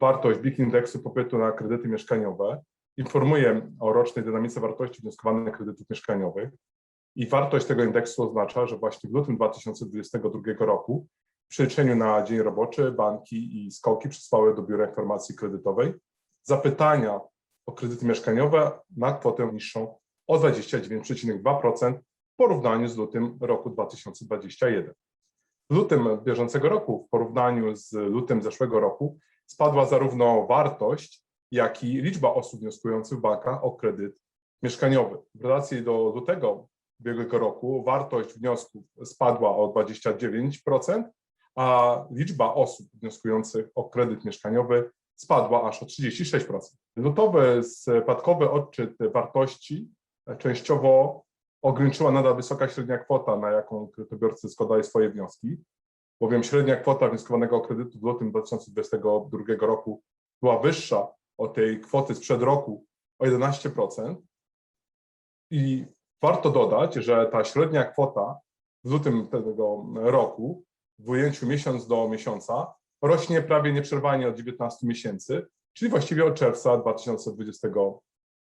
wartość BIG indeksu popytu na kredyty mieszkaniowe, informuje o rocznej dynamice wartości wnioskowanych kredytów mieszkaniowych i wartość tego indeksu oznacza, że właśnie w lutym 2022 roku w przeliczeniu na dzień roboczy banki i skoki przesłały do Biura Informacji Kredytowej zapytania o kredyty mieszkaniowe na kwotę niższą o 29,2% w porównaniu z lutym roku 2021. W lutym bieżącego roku w porównaniu z lutym zeszłego roku spadła zarówno wartość, jak i liczba osób wnioskujących o kredyt mieszkaniowy. W relacji do lutego ubiegłego roku wartość wniosków spadła o 29%, a liczba osób wnioskujących o kredyt mieszkaniowy spadła aż o 36%. Lutowy spadkowy odczyt wartości częściowo ograniczyła nadal wysoka średnia kwota, na jaką kredytobiorcy składają swoje wnioski, bowiem średnia kwota wnioskowanego kredytu w lutym 2022 roku była wyższa od tej kwoty sprzed roku o 11%. I warto dodać, że ta średnia kwota w lutym tego roku w ujęciu miesiąc do miesiąca rośnie prawie nieprzerwanie od 19 miesięcy, czyli właściwie od czerwca 2020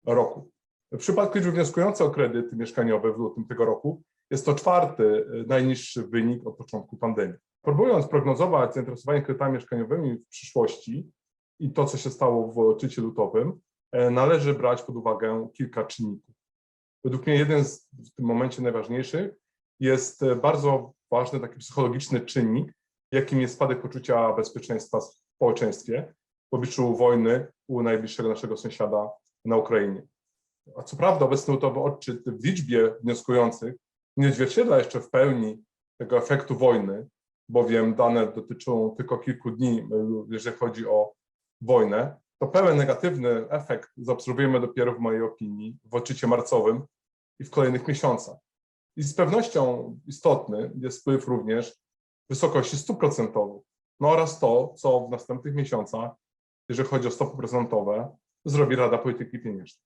roku. W przypadku liczby wnioskujących o kredyt mieszkaniowy w lutym tego roku jest to czwarty najniższy wynik od początku pandemii. Próbując prognozować zainteresowanie kredytami mieszkaniowymi w przyszłości i to, co się stało w odczycie lutowym, należy brać pod uwagę kilka czynników. Według mnie jeden z w tym momencie najważniejszych jest bardzo ważny taki psychologiczny czynnik, jakim jest spadek poczucia bezpieczeństwa w społeczeństwie w obliczu wojny u najbliższego naszego sąsiada na Ukrainie. A co prawda obecny lutowy odczyt w liczbie wnioskujących nie odzwierciedla jeszcze w pełni tego efektu wojny, bowiem dane dotyczą tylko kilku dni, jeżeli chodzi o wojnę, to pełen negatywny efekt zaobserwujemy dopiero w mojej opinii w odczycie marcowym i w kolejnych miesiącach. I z pewnością istotny jest wpływ również wysokości stóp procentowych, no oraz to, co w następnych miesiącach, jeżeli chodzi o stopy procentowe, zrobi Rada Polityki Pieniężnej.